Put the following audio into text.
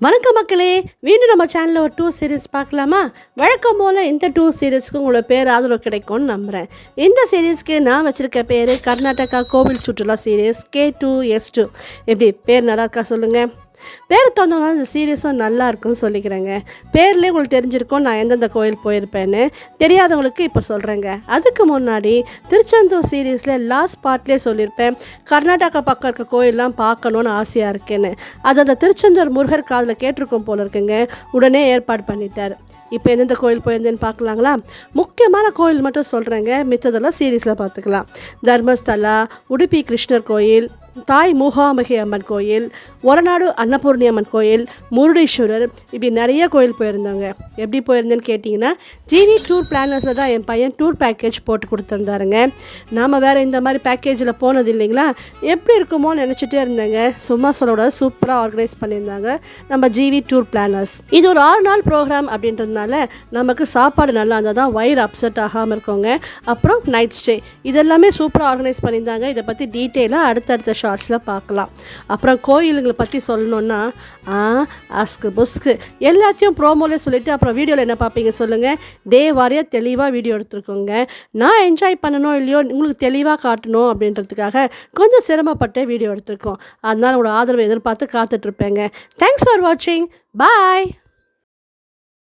வணக்கம் மக்களே மீண்டும் நம்ம சேனலில் ஒரு டூ சீரிஸ் பார்க்கலாமா? வழக்கம் போல் இந்த டூ சீரீஸ்க்கு உங்களோட பேர் ஆதரவு கிடைக்கும்னு நம்புகிறேன் இந்த சீரீஸ்க்கு நான் வச்சுருக்க பேர் கர்நாடகா கோவில் சுற்றுலா series K two S two எப்படி? பேர் நல்லா இருக்கா சொல்லுங்கள் பேர் தந்தோம்னா இந்த சீரியஸும் நல்லா இருக்கும்னு சொல்லிக்கிறேங்க. பேர்லேயே உங்களுக்கு தெரிஞ்சிருக்கும் நான் எந்தெந்த கோயில் போயிருப்பேன்னு. தெரியாதவங்களுக்கு இப்போ சொல்கிறேங்க அதுக்கு முன்னாடி திருச்செந்தூர் சீரீஸில் லாஸ்ட் பார்ட்லேயே சொல்லியிருப்பேன். கர்நாடகா பக்கம் இருக்க கோயிலெலாம் பார்க்கணுன்னு ஆசையாக இருக்கேன்னு. அது அந்த திருச்செந்தூர் முருகர் காதில் கேட்டிருக்கோம் போல இருக்குங்க. உடனே ஏற்பாடு பண்ணிட்டார். இப்போ எந்தெந்த கோயில் போயிருந்தேன்னு பார்க்கலாங்களா? முக்கியமான கோயில் மட்டும் சொல்கிறேங்க மித்ததெல்லாம் சீரீஸில் பார்த்துக்கலாம். தர்மஸ்தலா உடுப்பி கிருஷ்ணர் கோயில் தாய் மூகாம்பகை அம்மன் கோயில் ஒரநாடு அன்னபூர்ணி அம்மன் கோயில் முருடீஸ்வரர் இப்படி நிறைய கோயில் போயிருந்தாங்க. எப்படி போயிருந்தேன்னு கேட்டிங்கன்னா ஜிவி டூர் பிளானர்ஸில் தான் என் பையன் டூர் பேக்கேஜ் போட்டு கொடுத்துருந்தாருங்க. நாம் வேறு இந்த மாதிரி பேக்கேஜில் போனது இல்லைங்களா? எப்படி இருக்குமோ நினச்சிட்டே இருந்தேங்க. சும்மா சொல்லோட சூப்பராக ஆர்கனைஸ் பண்ணியிருந்தாங்க நம்ம ஜிவி டூர் பிளானர்ஸ் இது ஒரு ஆறு நாள் ப்ரோக்ராம் அப்படின்றதுனால நமக்கு சாப்பாடு நல்லா இருந்தால் தான் வயிறு அப்செட் ஆகாமல் இருக்கோங்க. அப்புறம் நைட் ஸ்டே இதெல்லாமே சூப்பராக ஆர்கனைஸ் பண்ணியிருந்தாங்க. இதை பற்றி டீட்டெயிலாக அடுத்தடுத்த ஷார்ட்ஸில் பார்க்கலாம். அப்புறம் கோயிலுங்களை பற்றி சொல்லணுன்னா ஆ அஸ்கு புஸ்கு எல்லாத்தையும் ப்ரோமோலே சொல்லிவிட்டு அப்புறம் வீடியோவில் என்ன பார்ப்பீங்க சொல்லுங்கள் டே வாரியாக தெளிவாக வீடியோ எடுத்துருக்கோங்க. நான் என்ஜாய் பண்ணணும் இல்லையோ உங்களுக்கு தெளிவாக காட்டணும் அப்படின்றதுக்காக கொஞ்சம் சிரமப்பட்டு வீடியோ எடுத்திருக்கோம். அதனால் உங்களோட ஆதரவை எதிர்பார்த்து காத்துட்ருப்பேங்க தேங்க்ஸ் ஃபார் வாட்சிங் பாய்